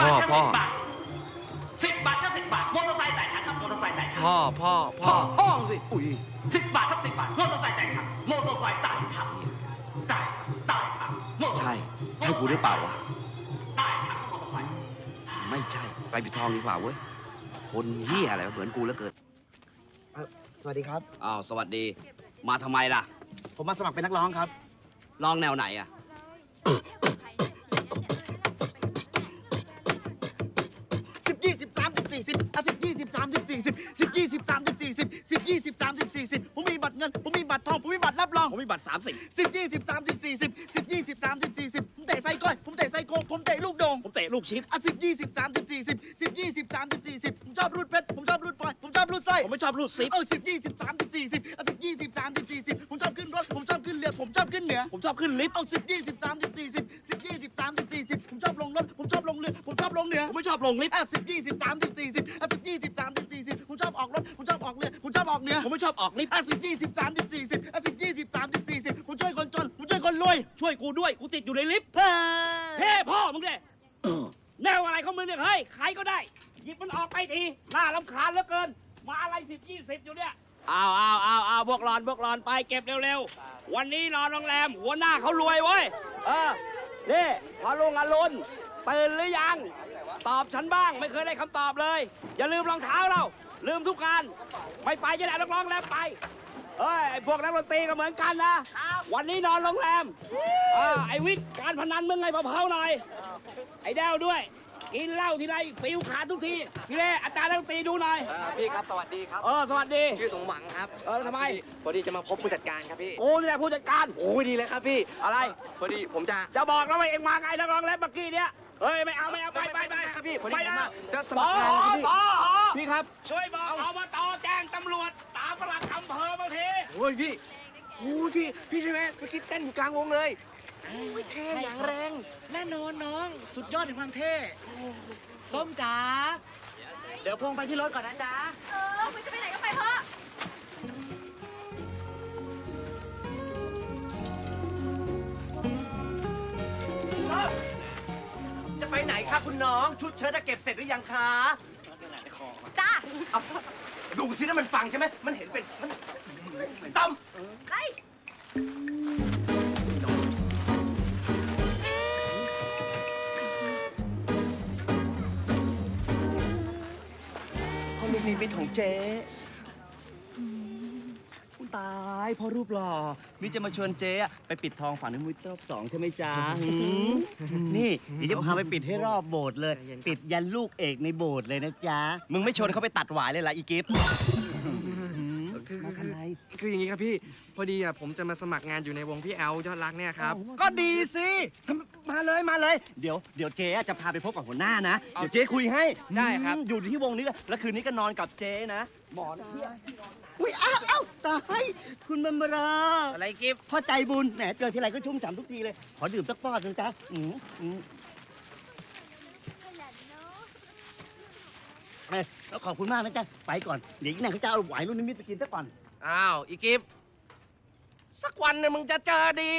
บาทพ่อก็พ่อ สิบบาทสิบบาทก็สิบบาทมอเตอร์ไซค์จ่ายถังครับมอเตอร์ไซค์จ่ายถังพ่อพ่อพ่พ่ออพ่อสิอุ้ยสิบบาทครับสิบบาทมอเตอร์ไซค์จ่ายถังมอเตอร์ไซค์จ่ายถังจ่ายถังจ่ายถังมอเตอร์ไซค์ใช่ใช่กูหรือเปล่าวะจ่ายถังมอเตอร์ไซค์ไม่ใช่ ไปปิดทองดีกว่าเว้ย คนเหี้ยอะไรวะเหมือนกูแล้วเกิด สวัสดีครับ อ้าว สวัสดี มาทำไมล่ะ ผมมาสมัครเป็นนักร้องครับ ลองแนวไหนอะ บัตรรับรองผมมีบัตร30 สิบยี่สิบสามสิบสี่สิบสิบยี่สิบสามสิบสี่สิบผมเตะไส้ก้อย ผมเตะไส้โครงผมเตะลูกโด่งผมเตะลูกชิป อะสิบยี่สิบสามสิบสี่สิบสิบยี่สิบสามสิบสี่สิบผมชอบรูดเพชรผมชอบรูดพลอยผมชอบรูดสร้อยผมไม่ชอบลูกซิป เออสิบยี่สิบสามสิบสี่สิบอะสิบยี่สิบสามสิบสี่สิบผมชอบขึ้นรถผมชอบขึ้นเรือผมชอบขึ้นเหนือ ผมชอบขึ้นลิฟต์เอาสิบยี่สิบสามสิบสี่สิบสิบยี่สิบสามสิบสี่สิบผมชอบลงรถผมชอบลงเรือผมชอบลงเหนือผมไม่ชอบลงลิฟต์อะสิบยี่สิบสามสิบสี่สิบอะสิบยี่สิบสามสิบสี่สิบผมชอบออกรถผมชอบออกเรือผมชอบออกเหนือผมไม่ชอบออกลิฟต์อะสิบยี่สิบสามสิบสี่สิบ รวยช่วยกูด้วย กูติดอยู่ในลิฟต์เฮ้เฮ้พ่อมึงเนี่ยแนวอะไรของมึงเนี่ยเฮ้ยใครก็ได้ หยิบมันออกไปทีน่ารำคาญเหลือเกิน มาอะไรสิบยี่สิบอยู่เนี่ยอ้าวอ้าวอ้าวอ้าวพวกรอนพวกรอนไปเก็บเร็วๆ วันนี้นอนโรงแรม หัวหน้าเขารวยเว้ยเออนี่พอลุงอรุณตื่นหรือยัง ตอบฉันบ้างไม่เคยได้คำตอบเลย อย่าลืมรองเท้าเรา ลืมทุกการไม่ไปจะได้นักร้องแล้วไปเฮ้ยไอพวกนักดนตรีก็เหมือนกันนะวันนี้นอนโรงแรมอ่าไอวิทย์การพนันมึงไงเผาๆหน่อย ไอแดวด้วย กินเหล้าทีไรฟิวขาดทุกทีพี่เล่อาจารย์นักดนตรีดูหน่อยอ่าพี่ครับสวัสดีครับ เออสวัสดี ชื่อสมหวังครับเออทำไม พอดีจะมาพบผู้จัดการครับพี่กูนี่แหละผู้จัดการ โอ้ยดีเลยครับพี่ อะไร พอดีผมจะ จะบอกแล้วว่าเองมาไงนักร้องแรปเมื่อกี้เนี้ย เฮ้ยไม่เอาไม่เอาไปไปไปครับพี่พอดีไปผมนะอะจะสสมัอครงานครับพี่สอพี่ครับ ช่วยบอกอบตแจ้งตำรวจตามประหลัดอำเภอบางทีโอ้ยพี่โอ้ยพี่พี่ใช่ไหมเมื่อกี้เต้นอยู่กลางวงเลยโอ้ยเท่อย่างแรงแน่นอนน้อง สุดยอดแห่งความเท่ส้มจ๋าเดี๋ยวพงไปที่รถก่อนนะจ๊ะ จะไปไหนครับคุณน้องชุดเชิ้ตอะเก็บเสร็จหรือยังคะจ้าเอาดูสินะมันฟังใช่ไหมมันเห็นเป็นมันซ้ำไล่พ่อมีมิตของเจ๊ ตายพ่อรูปหล่อมิจะมาชวนเจ๊อะไปปิดทองฝันในมุ้ยรอบสองใช่ไหมจ๊ะหืมนี่เดี๋ยวจะพาไปปิดให้รอบโบสถ์เลย ปิดยันลูกเอกในโบสถ์เลยนะจ๊ะ มึงไม่ชวนเขาไปตัดหวายเลยล่ะอีกิฟต์คือมาทำไมคืออย่างนี้ครับพี่ พอดีอะผมจะมาสมัครงานอยู่ในวงพี่แอลยอดรักเนี่ยครับ ก็ดีสิทำ มาเลยมาเลย เดี๋ยวเดี๋ยวเจ๊อะจะพาไปพบกับหัวหน้านะ เดี๋ยวเจ๊คุยให้ได้ครับ อืมอยู่ที่วงนี้แหละแล้วคืนนี้ก็นอนกับเจ๊นะหมอนเพียบอุ้ยอ้าวอ้าวตายคุณบัมบราอะไรกิฟพ่อใจบุญแหมเจอทีไรก็ชุ่มฉ่ำทุกทีเลย ขอดื่มสักป้อนหนึงจ้ะอืมอืมเอ้ยแล้วขอบคุณมากนะจ๊ะไปก่อนเดี๋ยวอีกหน่อยเขาจะเอาหวายรุ่นนิมิตไปกินซะก่อน อ้าวอีกิฟสักวันหนึงมึงจะเจอดี